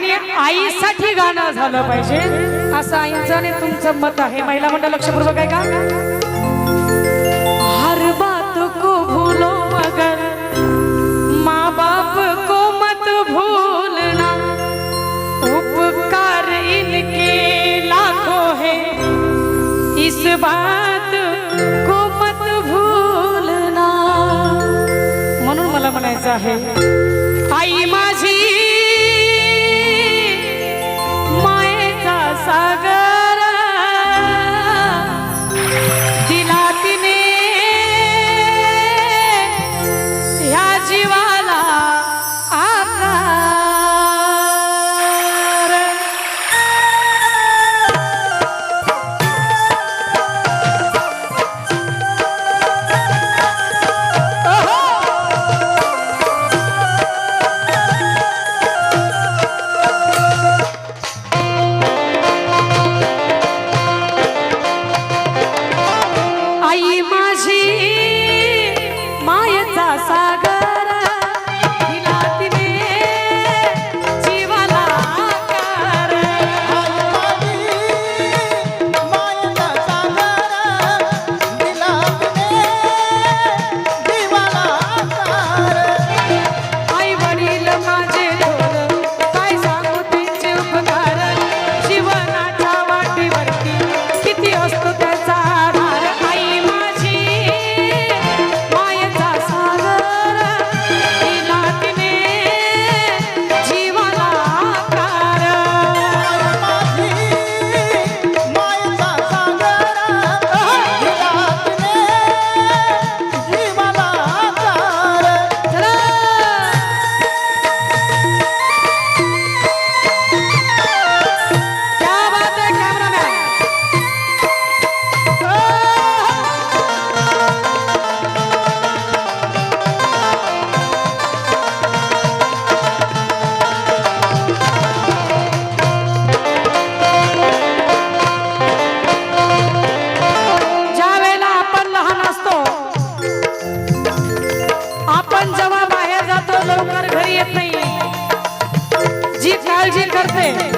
ठिकाणी आईसाठी गाणं झालं पाहिजे. असं आईचं आणि तुमचं मत आहे. महिला म्हणता लक्षपूर्वक आहे का हर बात को भूलो मगर माँ बाप को मत भूलना। उपकार इनके लाखों है। इस बात को मत भूलना। म्हणून मला म्हणायचं आहे saga. Hey.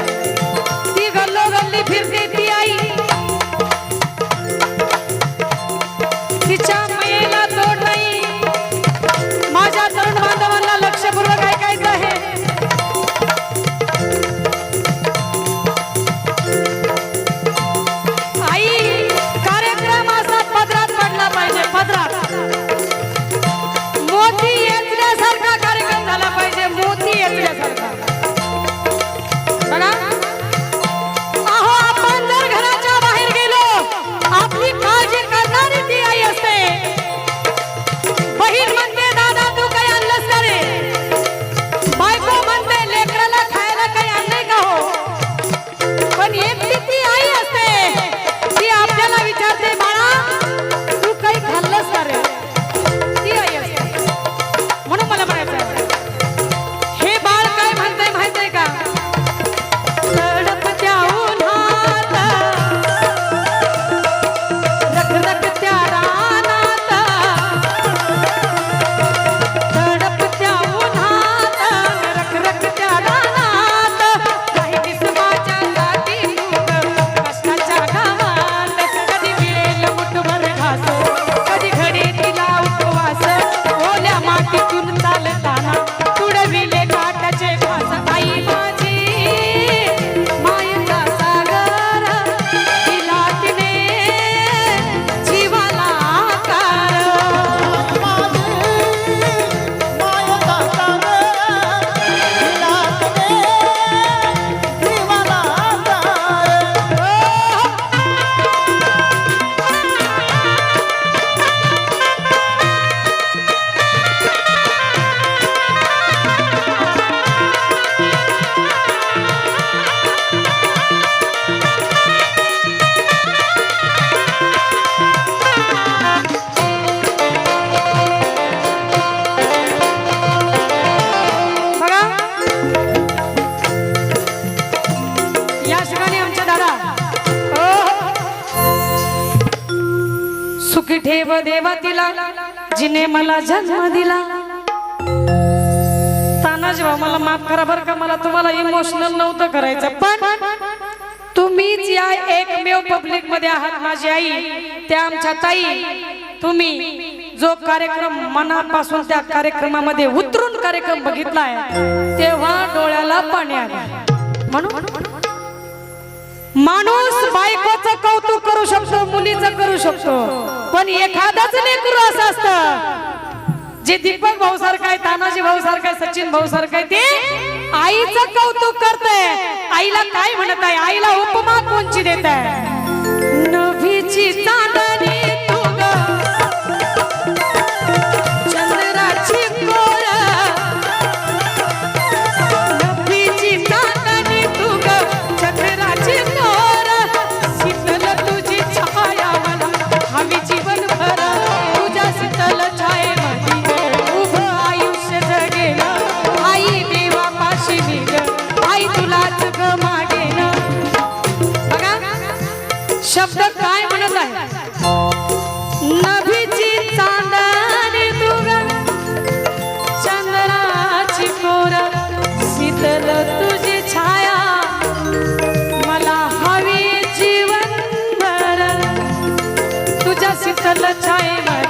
देवा दिला जिने मला जन्म दिला. तानाजीवा मला माफ करा बरं का मला तुम्हाला इमोशनल नव्हतं करायचं पण तुम्हीच या एकमेव पब्लिकमध्ये आहात माझी आई त्या आमच्या ताई. तुम्ही जो कार्यक्रम मनापासून त्या कार्यक्रमामध्ये उतरून कार्यक्रम बघितलाय तेव्हा डोळ्याला पाणी आले. म्हणून माणूस बायकोचं कौतुक करू शकतो मुलीचं करू शकतो. पण एखादाच लेकरू असं असतं. जे दीपक भाऊ सारखं आहे तानाजी भाऊ सारखं आहे सचिन भाऊ सारखं आहे ते आईचं कौतुक करतंय. आईला काय म्हणत आहे? आईला उपमा कोणची देत आहे? नभीची ছয়